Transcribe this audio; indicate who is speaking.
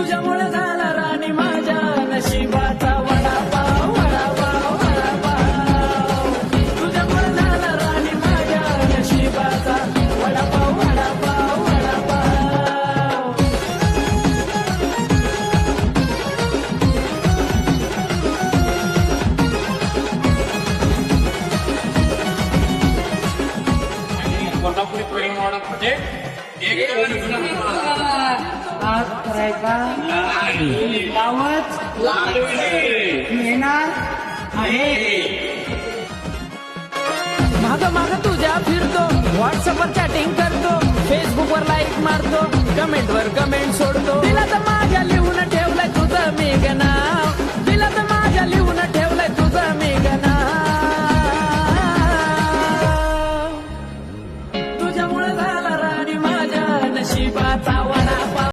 Speaker 1: तुझ्यामुळे झाला राणी माझ्या नशिबाचा वडापाव वडापाव वडापाव. तुझ्यामुळे झाला राणी माझ्या नशिबाचा वडापाव वडापाव वडापाव. कोल्हापुरी प्रेम म्हणजे एक
Speaker 2: मग गावच येणार आहे.
Speaker 1: माग माग तुझ्या फिरतो व्हॉट्सअपवर चॅटिंग करतो फेसबुकवर लाईक मारतो कमेंट वर कमेंट सोडतो. तिला तर माझ्या लिहून ठेवलंय तुझं मी गणाव तिला तर माझ्या लिहून ठेवलंय तुझं मी गणाव तुझ्यामुळे झाला राणी माझ्या नशिबाचा.